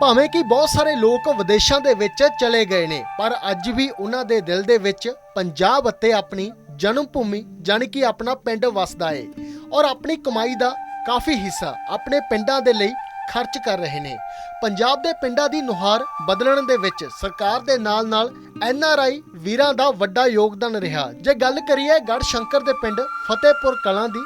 ਭਾਵੇਂ ਕਿ ਬਹੁਤ ਸਾਰੇ ਲੋਕ ਵਿਦੇਸ਼ਾਂ ਦੇ ਵਿੱਚ ਚਲੇ ਗਏ ਨੇ, ਪਰ ਅੱਜ ਵੀ ਉਹਨਾਂ ਦੇ ਦਿਲ ਦੇ ਵਿੱਚ ਪੰਜਾਬ ਅਤੇ ਆਪਣੀ ਜਨਮ ਭੂਮੀ ਜਾਣੀ ਕਿ ਆਪਣਾ ਪਿੰਡ ਵਸਦਾ ਏ ਔਰ ਆਪਣੀ ਕਮਾਈ ਦਾ ਕਾਫੀ ਹਿੱਸਾ ਆਪਣੇ ਪਿੰਡਾਂ ਦੇ ਲਈ ਖਰਚ ਕਰ ਰਹੇ ਨੇ। ਪੰਜਾਬ ਦੇ ਪਿੰਡਾਂ ਦੀ ਨੁਹਾਰ ਬਦਲਣ ਦੇ ਵਿੱਚ ਸਰਕਾਰ ਦੇ ਨਾਲ-ਨਾਲ ਐਨ ਆਰ ਆਈ ਵੀਰਾਂ ਦਾ ਵੱਡਾ ਯੋਗਦਾਨ ਰਿਹਾ। ਜੇ ਗੱਲ ਕਰੀਏ ਗੜ ਸ਼ੰਕਰ ਦੇ ਪਿੰਡ ਫਤਿਹਪੁਰ ਕਲਾਂ ਦੀ,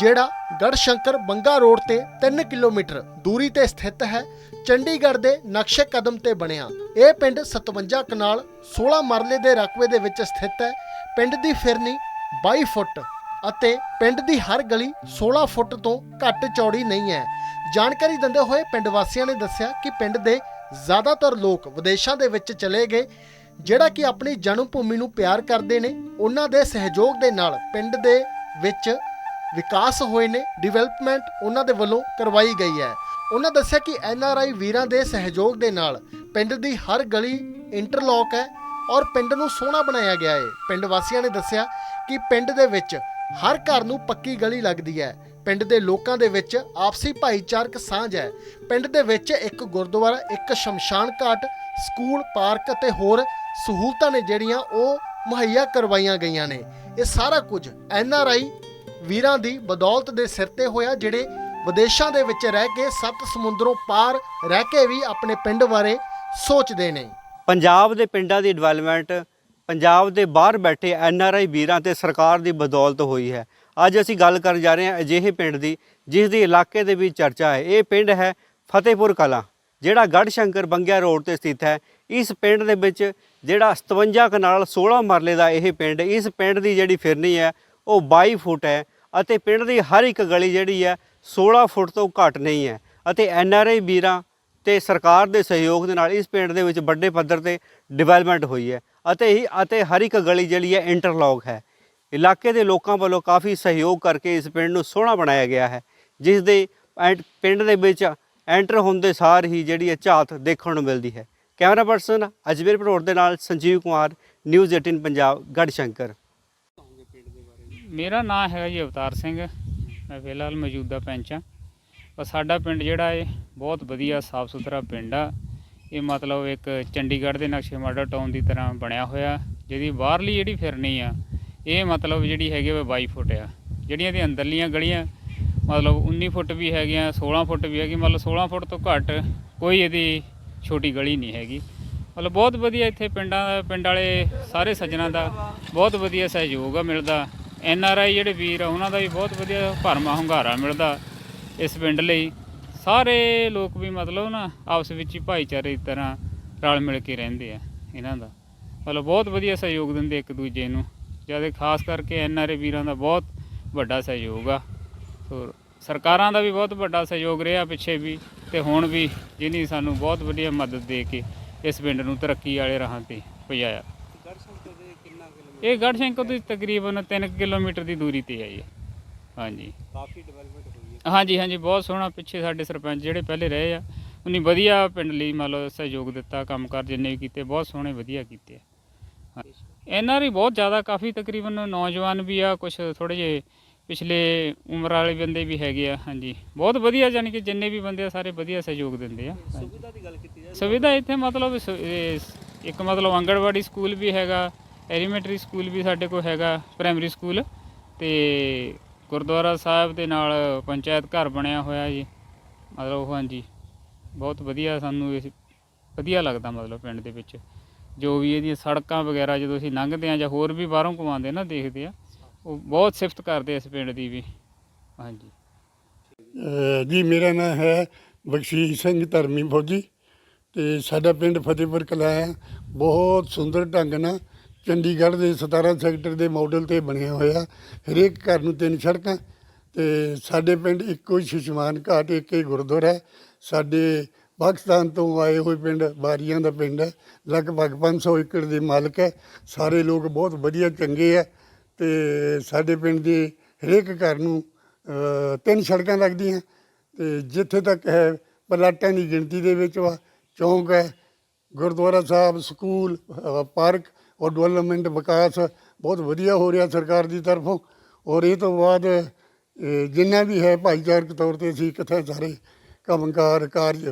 ਜਿਹੜਾ ਗੜ ਸ਼ੰਕਰ ਬੰਗਾ ਰੋਡ ਤੇ 3 ਕਿਲੋਮੀਟਰ ਦੂਰੀ ਤੇ ਸਥਿਤ ਹੈ ਚੰਡੀਗੜ੍ਹ ਦੇ ਨਕਸ਼ੇ ਕਦਮ ਤੇ ਬਣਿਆ। ਇਹ ਪਿੰਡ 57 ਕਨਾਲ 16 ਮਰਲੇ ਦੇ ਰਕਬੇ ਦੇ ਵਿੱਚ ਸਥਿਤ ਹੈ। ਪਿੰਡ ਦੀ ਫਿਰਨੀ 22 ਫੁੱਟ ਅਤੇ ਪਿੰਡ ਦੀ ਹਰ ਗਲੀ 16 ਫੁੱਟ ਤੋਂ ਘੱਟ ਚੌੜੀ ਨਹੀਂ ਹੈ। ਜਾਣਕਾਰੀ ਦਿੰਦੇ ਹੋਏ ਪਿੰਡ ਵਾਸੀਆਂ ਨੇ ਦੱਸਿਆ ਕਿ ਪਿੰਡ ਦੇ ਜ਼ਿਆਦਾਤਰ ਲੋਕ ਵਿਦੇਸ਼ਾਂ ਦੇ ਵਿੱਚ ਚਲੇ ਗਏ, ਜਿਹੜਾ ਕਿ ਆਪਣੀ ਜਨਮ ਭੂਮੀ ਨੂੰ ਪਿਆਰ ਕਰਦੇ ਨੇ। ਉਹਨਾਂ ਦੇ ਸਹਿਯੋਗ ਦੇ ਨਾਲ ਪਿੰਡ ਦੇ ਵਿੱਚ ਵਿਕਾਸ ਹੋਏ ਨੇ, ਡਿਵੈਲਪਮੈਂਟ ਉਹਨਾਂ ਦੇ ਵੱਲੋਂ ਕਰਵਾਈ ਗਈ ਹੈ। ਉਹਨਾਂ ਦੱਸਿਆ ਕਿ ਐਨ ਆਰ ਆਈ ਵੀਰਾਂ ਦੇ ਸਹਿਯੋਗ ਦੇ ਨਾਲ ਪਿੰਡ ਦੀ ਹਰ ਗਲੀ ਇੰਟਰਲੌਕ ਹੈ ਔਰ ਪਿੰਡ ਨੂੰ ਸੋਹਣਾ ਬਣਾਇਆ ਗਿਆ ਹੈ ਪਿੰਡ ਵਾਸੀਆਂ ਨੇ ਦੱਸਿਆ ਕਿ ਪਿੰਡ ਦੇ ਵਿੱਚ ਹਰ ਘਰ ਨੂੰ ਪੱਕੀ ਗਲੀ ਲੱਗਦੀ ਹੈ। ਪਿੰਡ ਦੇ ਲੋਕਾਂ ਦੇ ਵਿੱਚ ਆਪਸੀ ਭਾਈਚਾਰਕ ਸਾਂਝ ਹੈ। ਪਿੰਡ ਦੇ ਵਿੱਚ ਇੱਕ ਗੁਰਦੁਆਰਾ, ਇੱਕ ਸ਼ਮਸ਼ਾਨ ਘਾਟ, ਸਕੂਲ, ਪਾਰਕ ਅਤੇ ਹੋਰ ਸਹੂਲਤਾਂ ਨੇ ਜਿਹੜੀਆਂ ਉਹ ਮੁਹੱਈਆ ਕਰਵਾਈਆਂ ਗਈਆਂ ਨੇ। ਇਹ ਸਾਰਾ ਕੁਝ ਐਨ ਆਰ ਆਈ ਵੀਰਾਂ ਦੀ ਬਦੌਲਤ ਦੇ ਸਿਰ ਤੇ ਹੋਇਆ, ਜਿਹੜੇ ਵਿਦੇਸ਼ਾਂ ਦੇ ਵਿੱਚ ਰਹਿ ਕੇ ਸੱਤ ਸਮੁੰਦਰੋਂ ਪਾਰ ਰਹਿ ਕੇ ਵੀ ਆਪਣੇ ਪਿੰਡ ਬਾਰੇ ਸੋਚਦੇ ਨੇ। ਪੰਜਾਬ ਦੇ ਪਿੰਡਾਂ ਦੀ ਡਿਵੈਲਪਮੈਂਟ ਪੰਜਾਬ ਦੇ ਬਾਹਰ ਬੈਠੇ ਐਨ ਆਰ ਆਈ ਵੀਰਾਂ ਤੇ ਸਰਕਾਰ ਦੀ ਬਦੌਲਤ ਹੋਈ ਹੈ। ਅੱਜ ਅਸੀਂ ਗੱਲ ਕਰਨ ਜਾ ਰਹੇ ਹਾਂ ਅਜਿਹੇ ਪਿੰਡ ਦੀ, ਜਿਸ ਦੀ ਇਲਾਕੇ ਦੇ ਵਿੱਚ ਚਰਚਾ ਹੈ। ਇਹ ਪਿੰਡ ਹੈ ਫਤਿਹਪੁਰ ਕਲਾਂ, ਜਿਹੜਾ ਗੜ ਸ਼ੰਕਰ ਬੰਗਿਆ ਰੋਡ ਤੇ ਸਥਿਤ ਹੈ। ਇਸ ਪਿੰਡ ਦੇ ਵਿੱਚ ਜਿਹੜਾ 57 ਕਨਾਲ 16 ਮਰਲੇ ਦਾ ਇਹ ਪਿੰਡ, ਇਸ ਪਿੰਡ ਦੀ ਜਿਹੜੀ ਫਿਰਨੀ ਹੈ, ਉਹ 22 ਫੁੱਟ ਹੈ ਅਤੇ ਪਿੰਡ ਦੀ ਹਰ ਇੱਕ ਗਲੀ ਜਿਹੜੀ ਹੈ 16 ਫੁੱਟ ਤੋਂ ਘੱਟ ਨਹੀਂ ਹੈ ਅਤੇ ਐਨ ਆਰ ਆਈ ਵੀਰਾਂ ਤੇ ਸਰਕਾਰ ਦੇ ਸਹਿਯੋਗ ਦੇ ਨਾਲ ਇਸ ਪਿੰਡ ਦੇ ਵਿੱਚ ਵੱਡੇ ਪੱਧਰ ਤੇ ਡਿਵੈਲਪਮੈਂਟ ਹੋਈ ਹੈ ਅਤੇ ਹੀ ਅਤੇ ਹਰ ਇੱਕ ਗਲੀ ਜਿਹੜੀ ਹੈ ਇੰਟਰਲੌਕ ਹੈ। ਇਲਾਕੇ ਦੇ ਲੋਕਾਂ ਵੱਲੋਂ ਕਾਫੀ ਸਹਿਯੋਗ ਕਰਕੇ ਇਸ ਪਿੰਡ ਨੂੰ ਸੋਹਣਾ ਬਣਾਇਆ ਗਿਆ ਹੈ, ਜਿਸ ਦੇ ਐਂਡ- ਪਿੰਡ ਦੇ ਵਿੱਚ ਐਂਟਰ ਹੁੰਦੇ ਸਾਰ ਹੀ ਜਿਹੜੀ ਹੈ ਝਾਤ ਦੇਖਣ ਨੂੰ ਮਿਲਦੀ ਹੈ। ਕੈਮਰਾ ਪਰਸਨ ਅਜਮੇਰ ਪਰੋੜ ਦੇ ਨਾਲ ਸੰਜੀਵ ਕੁਮਾਰ, ਨਿਊਜ਼ 18 ਪੰਜਾਬ, ਗੜਸ਼ੰਕਰ। ਮੇਰਾ ਨਾਮ ਹੈਗਾ ਜੀ ਅਵਤਾਰ ਸਿੰਘ। ਮੈਂ ਫਿਲਹਾਲ ਮੌਜੂਦਾ ਪੈਂਚ ਹਾਂ। ਪਰ ਸਾਡਾ ਪਿੰਡ ਜਿਹੜਾ ਹੈ ਬਹੁਤ ਵਧੀਆ ਸਾਫ਼ ਸੁਥਰਾ ਪਿੰਡ ਆ। ਇਹ ਮਤਲਬ ਇੱਕ ਚੰਡੀਗੜ੍ਹ ਦੇ ਨਕਸ਼ੇ ਮਾਡਲ ਟਾਊਨ ਦੀ ਤਰ੍ਹਾਂ ਬਣਿਆ ਹੋਇਆ। ਜਿਹਦੀ ਬਾਹਰਲੀ ਜਿਹੜੀ ਫਿਰਨੀ ਆ, ਇਹ ਮਤਲਬ ਜਿਹੜੀ ਹੈਗੀ ਉਹ 22 ਫੁੱਟ ਆ। ਜਿਹੜੀਆਂ ਦੀ ਅੰਦਰਲੀਆਂ ਗਲੀਆਂ, ਮਤਲਬ 19 ਫੁੱਟ ਵੀ ਹੈਗੀਆਂ 16 ਫੁੱਟ ਵੀ ਹੈਗੀ। ਮਤਲਬ 16 ਫੁੱਟ ਤੋਂ ਘੱਟ ਕੋਈ ਇਹਦੀ ਛੋਟੀ ਗਲੀ ਨਹੀਂ ਹੈਗੀ। ਮਤਲਬ ਬਹੁਤ ਵਧੀਆ ਇੱਥੇ ਪਿੰਡਾਂ ਦਾ, ਪਿੰਡ ਵਾਲੇ ਸਾਰੇ ਸੱਜਣਾ ਦਾ ਬਹੁਤ ਵਧੀਆ ਸਹਿਯੋਗ ਆ ਮਿਲਦਾ। ਐਨ ਆਰ ਆਈ ਜਿਹੜੇ ਵੀਰ ਆ, ਉਹਨਾਂ ਦਾ ਵੀ ਬਹੁਤ ਵਧੀਆ ਭਰਮਾ ਹੁੰਗਾਰਾ ਮਿਲਦਾ ਇਸ ਪਿੰਡ ਲਈ। ਸਾਰੇ ਲੋਕ ਵੀ ਮਤਲਬ ਨਾ ਆਪਸ ਵਿੱਚ ਹੀ ਭਾਈਚਾਰੇ ਦੀ ਤਰ੍ਹਾਂ ਰਲ ਮਿਲ ਕੇ ਰਹਿੰਦੇ ਆ ਇਹਨਾਂ ਦਾ। ਮਤਲਬ ਬਹੁਤ ਵਧੀਆ ਸਹਿਯੋਗ ਦਿੰਦੇ ਇੱਕ ਦੂਜੇ ਨੂੰ। ਜ਼ਿਆਦਾ ਖਾਸ ਕਰਕੇ ਐਨ ਆਰ ਆਈ ਵੀਰਾਂ ਦਾ ਬਹੁਤ ਵੱਡਾ ਸਹਿਯੋਗ ਆ। ਸੋ ਸਰਕਾਰਾਂ ਦਾ ਵੀ ਬਹੁਤ ਵੱਡਾ ਸਹਿਯੋਗ ਰਿਹਾ ਪਿੱਛੇ ਵੀ ਤੇ ਹੁਣ ਵੀ ਜਿਹਨੀ ਸਾਨੂੰ ਬਹੁਤ ਵਧੀਆ ਮਦਦ ਦੇ ਕੇ ਇਸ ਪਿੰਡ ਨੂੰ ਤਰੱਕੀ ਵਾਲੇ ਰਾਹਾਂ ਤੇ ਪਹੁੰਚਾਇਆ। ਇਹ ਗੜਸ਼ੰਕਰ ਤੋਂ ਤਕਰੀਬਨ 3 ਕਿਲੋਮੀਟਰ ਦੀ ਦੂਰੀ ਤੇ ਹੈ ਜੀ। ਹਾਂਜੀ। ਕਾਫੀ ਡਿਵੈਲਪਮੈਂਟ ਹੋਈ ਹੈ। ਹਾਂਜੀ ਹਾਂਜੀ ਬਹੁਤ ਸੋਹਣਾ ਪਿੱਛੇ ਸਾਡੇ ਸਰਪੰਚ ਜਿਹੜੇ ਪਹਿਲੇ ਰਹੇ ਆ ਉਹਨੇ ਵਧੀਆ ਪਿੰਡ ਲਈ ਮੰਨ ਲਓ ਸਹਿਯੋਗ ਦਿੱਤਾ ਕੰਮਕਾਰ ਜਿੰਨੇ ਵੀ ਕੀਤੇ ਬਹੁਤ ਸੋਹਣੇ ਵਧੀਆ ਕੀਤੇ ਆ। ਇਹਨਾਂ ਦੀ ਬਹੁਤ ਜ਼ਿਆਦਾ ਕਾਫੀ ਤਕਰੀਬਨ ਨੌਜਵਾਨ ਵੀ ਆ ਕੁਝ ਥੋੜੇ ਜਿਹੇ ਪਿਛਲੇ ਉਮਰ ਵਾਲੇ ਬੰਦੇ ਵੀ ਹੈਗੇ ਆ ਹਾਂਜੀ। ਬਹੁਤ ਵਧੀਆ ਯਾਨੀ ਕਿ ਜਿੰਨੇ ਵੀ ਬੰਦੇ ਆ ਸਾਰੇ ਵਧੀਆ ਸਹਿਯੋਗ ਦਿੰਦੇ ਆ। ਸੁਵਿਧਾ ਦੀ ਗੱਲ ਕੀਤੀ ਜਾਵੇ ਸੁਵਿਧਾ ਇੱਥੇ ਮਤਲਬ ਇੱਕ ਮਤਲਬ ਆਂਗਣਵਾੜੀ ਸਕੂਲ ਵੀ ਹੈਗਾ ਐਲੀਮੈਂਟਰੀ ਸਕੂਲ ਵੀ ਸਾਡੇ ਕੋਲ ਹੈਗਾ ਪ੍ਰਾਇਮਰੀ ਸਕੂਲ ਤੇ ਗੁਰਦੁਆਰਾ ਸਾਹਿਬ ਦੇ ਨਾਲ ਪੰਚਾਇਤ ਘਰ ਬਣਿਆ ਹੋਇਆ ਜੀ। ਮਤਲਬ ਉਹ ਹਾਂਜੀ, ਬਹੁਤ ਵਧੀਆ ਸਾਨੂੰ ਇਹ ਵਧੀਆ ਲੱਗਦਾ ਮਤਲਬ ਪਿੰਡ ਦੇ ਵਿੱਚ। ਜੋ ਵੀ ਇਹਦੀਆਂ ਸੜਕਾਂ ਵਗੈਰਾ ਜਦੋਂ ਅਸੀਂ ਲੰਘਦੇ ਆ ਜਾਂ ਹੋਰ ਵੀ ਬਾਹਰੋਂ ਘੁਮਾਉਂਦੇ ਨਾ, ਦੇਖਦੇ ਆ ਉਹ ਬਹੁਤ ਸਿਫਤ ਕਰਦੇ ਇਸ ਪਿੰਡ ਦੀ ਵੀ। ਹਾਂਜੀ। ਜੀ, ਮੇਰਾ ਨਾਮ ਹੈ ਬਖਸ਼ੀਸ਼ ਸਿੰਘ ਧਰਮੀ ਫੌਜੀ ਤੇ ਸਾਡਾ ਪਿੰਡ ਫਤਿਹਪੁਰ ਕਲਾਂ ਹੈ। ਬਹੁਤ ਸੁੰਦਰ ਢੰਗ ਨਾਲ ਚੰਡੀਗੜ੍ਹ ਦੇ 17 ਸੈਕਟਰ ਦੇ ਮਾਡਲ ਤੇ ਬਣਿਆ ਹੋਇਆ। ਹਰੇਕ ਘਰ ਨੂੰ ਤਿੰਨ ਸੜਕਾਂ ਤੇ ਸਾਡੇ ਪਿੰਡ ਇੱਕੋ ਹੀ ਸ਼ੁਸ਼ਮਾਨ ਘਾਟ, ਇੱਕ ਹੀ ਗੁਰਦੁਆਰਾ ਹੈ। ਸਾਡੇ ਪਾਕਿਸਤਾਨ ਤੋਂ ਆਏ ਹੋਏ ਪਿੰਡ ਬਾਰੀਆਂ ਦਾ ਪਿੰਡ ਹੈ। ਲਗਭਗ 500 ਏਕੜ ਦੇ ਮਾਲਕ ਹੈ। ਸਾਰੇ ਲੋਕ ਬਹੁਤ ਵਧੀਆ, ਚੰਗੇ ਹੈ ਤੇ ਸਾਡੇ ਪਿੰਡ ਦੇ ਹਰੇਕ ਘਰ ਨੂੰ ਤਿੰਨ ਸੜਕਾਂ ਲੱਗਦੀਆਂ। ਤੇ ਜਿੱਥੇ ਤੱਕ ਹੈ, ਪਲਾਟਾਂ ਦੀ ਗਿਣਤੀ ਦੇ ਵਿੱਚ ਵਾ, ਚੌਂਕ ਹੈ, ਗੁਰਦੁਆਰਾ ਸਾਹਿਬ, ਸਕੂਲ ਪਾਰਕ ਔਰ ਡਿਵੈਲਪਮੈਂਟ ਵਿਕਾਸ ਬਹੁਤ ਵਧੀਆ ਹੋ ਰਿਹਾ ਸਰਕਾਰ ਦੀ ਤਰਫੋਂ। ਔਰ ਇਹ ਤੋਂ ਬਾਅਦ ਜਿੰਨਾ ਵੀ ਹੈ ਭਾਈਚਾਰਕ ਤੌਰ ਤੇ ਅਸੀਂ ਇਕੱਠੇ ਸਾਰੇ ਕੰਮਕਾਰ ਕਾਰਜ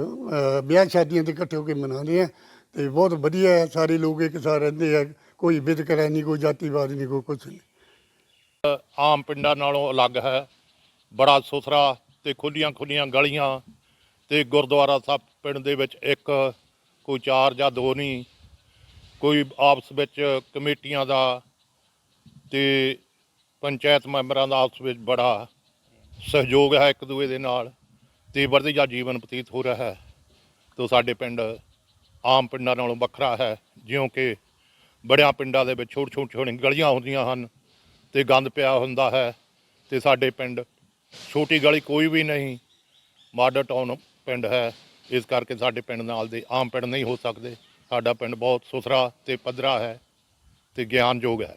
ਵਿਆਹ ਸ਼ਾਦੀਆਂ ਤੇ ਇਕੱਠੇ ਹੋ ਕੇ ਮਨਾਉਂਦੇ ਆ ਤੇ ਬਹੁਤ ਵਧੀਆ ਹੈ, ਸਾਰੇ ਲੋਕ ਇੱਕ ਸਾਥ ਰਹਿੰਦੇ ਆ, ਕੋਈ ਵਿਤਕਰਾ ਨਹੀਂ ਕੋਈ ਜਾਤੀਵਾਦ ਨਹੀਂ ਕੋਈ ਕੁਛ ਨਹੀਂ ਆਮ ਪਿੰਡਾਂ ਨਾਲੋਂ ਅਲੱਗ ਹੈ। ਬੜਾ ਸੁਥਰਾ ਤੇ ਖੁੱਲੀਆਂ ਖੁੱਲੀਆਂ ਗਲੀਆਂ ਤੇ ਗੁਰਦੁਆਰਾ ਸਾਹਿਬ ਪਿੰਡ ਦੇ ਵਿੱਚ ਇੱਕ, ਕੋਈ ਚਾਰ ਜਾਂ ਦੋ ਨਹੀਂ ਕੋਈ ਆਪਸ ਵਿੱਚ ਕਮੇਟੀਆਂ ਦਾ ਤੇ ਪੰਚਾਇਤ ਮੈਂਬਰਾਂ ਦਾ ਆਪਸ ਵਿੱਚ ਬੜਾ ਸਹਿਯੋਗ ਹੈ ਇੱਕ ਦੂਏ ਦੇ ਨਾਲ ਤੇ ਵਧੀਆ ਜੀਵਨ ਬਤੀਤ ਹੋ ਰਿਹਾ ਹੈ। ਤੋ ਸਾਡੇ ਪਿੰਡ ਆਮ ਪਿੰਡਾਂ ਨਾਲੋਂ ਵੱਖਰਾ ਹੈ, ਜਿਉਂ ਕਿ ਬੜਿਆਂ ਪਿੰਡਾਂ ਦੇ ਵਿੱਚ ਛੋਟ ਛੋਟ ਛੋਟੀਆਂ ਗਲੀਆਂ ਹੁੰਦੀਆਂ ਹਨ ਤੇ ਗੰਦ ਪਿਆ ਹੁੰਦਾ ਹੈ ਤੇ ਸਾਡੇ ਪਿੰਡ ਛੋਟੀ ਗਲੀ ਕੋਈ ਵੀ ਨਹੀਂ, ਮਾਡਲ ਟਾਊਨ ਪਿੰਡ ਹੈ। ਇਸ ਕਰਕੇ ਸਾਡੇ ਪਿੰਡ ਨਾਲ ਦੇ ਆਮ ਪਿੰਡ ਨਹੀਂ ਹੋ ਸਕਦੇ। ਸਾਡਾ ਪਿੰਡ ਬਹੁਤ ਸੁਥਰਾ ਤੇ ਪੱਧਰਾ ਹੈ ਤੇ ਗਿਆਨਯੋਗ ਹੈ।